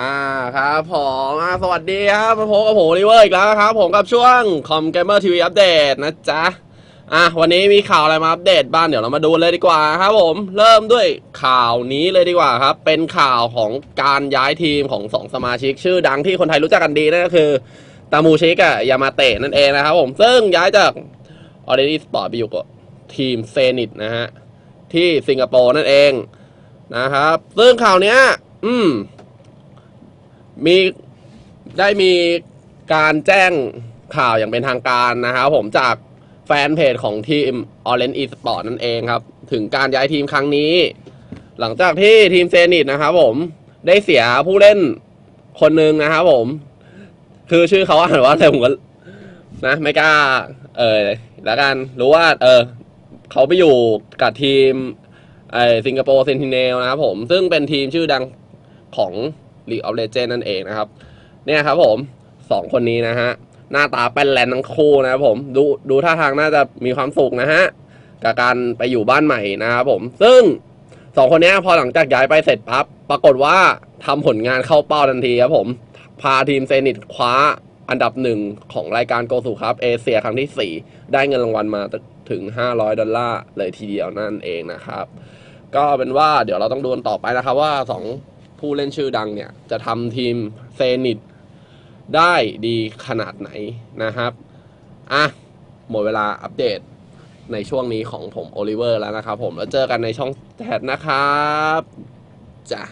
อ่าครับผมอ่าสวัสดีครับมาพบกับผมริเวอร์อีกแล้วครับ ผมกับช่วงคอมเกมเมอร์ทีวีอัปเดตนะจ๊ะอะวันนี้มีข่าวอะไรมาอัปเดตบ้างเดี๋ยวเรามาดูเลยดีกว่าครับผมเริ่มด้วยข่าวนี้เลยดีกว่าครับ เป็นข่าวของการย้ายทีมของสองสมาชิก ชื่อดังที่คนไทยรู้จักกันดีนั่นก็คือตามูชิกกับยามาเตะนั่นเองนะครับผมซึ่งย้ายจากออเรดี้สปอร์ตไปอยู่กับทีมเซนิตนะฮะที่สิงคโปร์นั่นเองนะครับ ซึ่งข่าวเนี้ย อืม มีได้มีการแจ้งข่าวอย่างเป็นทางการนะครับผมจากแฟนเพจของทีม Orange Esport นั่นเองครับ ถึงการย้ายทีมครั้งนี้ หลังจากที่ทีมเซนิตนะครับผมได้เสียผู้เล่นคนหนึ่งนะครับผม คือชื่อเขาอ่านว่าอะไรผมก็นะไม่กล้า เออแล้วกันรู้ว่า เออเขาไปอยู่กับทีมไอสิงคโปร์เซนติเนลนะครับผม ซึ่งเป็นทีมชื่อดังของ League of Legends นั่นเองนะครับ เนี่ยครับผมสองคนนี้นะฮะ หน้าตาเป็นแลนทั้งคู่นะครับผมดูดูท่าทางน่าจะมีความสุขนะฮะ กับการไปอยู่บ้านใหม่นะครับผม ซึ่งสองคนนี้พอหลังจากย้ายไปเสร็จปั๊บปรากฏว่าทำผลงานเข้าเป้าทันทีครับผม พาทีมเซนิตคว้าอันดับหนึ่งของรายการโกสุครับเอเชียครั้งที่ 4 ได้เงินรางวัลมาถึง 500 ดอลลาร์เลยทีเดียวนั่นเองนะครับ ก็เป็นว่าเดี๋ยวเราต้องดูกันต่อไปนะครับว่าสอง ผู้เล่นชื่อดังเนี่ย จะทำทีมเซนิตได้ดีขนาดไหนนะครับ อะ หมดเวลาอัปเดตในช่วงนี้ของผมโอลิเวอร์แล้วนะครับผม แล้วเจอกันในช่องแชทนะครับ จ้ะ